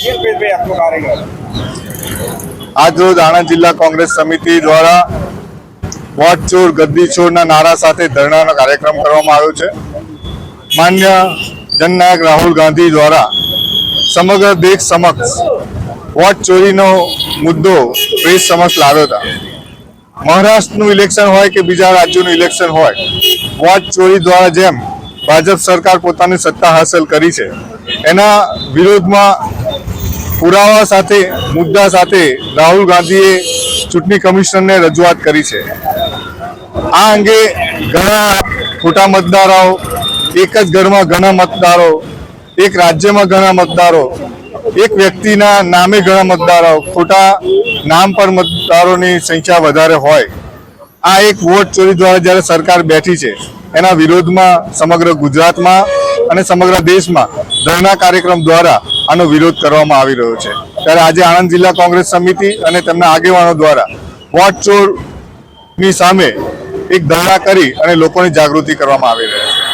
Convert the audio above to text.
શીલભેદભાઈ આપનો આજ રોજ આણંદ જિલ્લા કોંગ્રેસ સમિતિ દ્વારા વોટ ચોર ગદ્દી ચોરના નારા સાથે ધરણાનો કાર્યક્રમ કરવામાં આવ્યો છે. માન્ય જનનાયક રાહુલ ગાંધી દ્વારા સમગ્ર દેશ સમક્ષ વોટ ચોરીનો મુદ્દો પ્રેસ સમક્ષ લાવ્યો હતા. મહારાષ્ટ્રનું ઇલેક્શન હોય કે બીજા રાજ્યોનું ઇલેક્શન હોય વોટ ચોરી દ્વારા જેમ ભાજપ સરકાર પોતાની સત્તા હાંસલ કરી છે, એના વિરોધમાં પુરાવા સાથે, મુદ્દા સાથે રાહુલ ગાંધીએ ચૂંટણી કમિશનરને રજૂઆત કરી છે. આ અંગે ઘણા ખોટા મતદારો એક જ ઘરમાં ઘણા મતદારો, એક રાજ્યમાં ઘણા મતદારો, એક વ્યક્તિના નામે ઘણા મતદારો ખોટા નામ પર મતદારોની સંખ્યા વધારે હોય. આ એક વોટ ચોરી દ્વારા જ્યારે સરકાર બેઠી છે, એના વિરોધમાં સમગ્ર ગુજરાતમાં અને સમગ્ર દેશમાં ધરણા કાર્યક્રમ દ્વારા આનો વિરોધ કરવામાં આવી રહ્યો છે. ત્યારે આજે આણંદ જિલ્લા કોંગ્રેસ સમિતિ અને તેમના આગેવાનો દ્વારા વોટ ચોરની સામે એક ધરણા કરી અને લોકોની જાગૃતિ કરવામાં આવી રહી છે.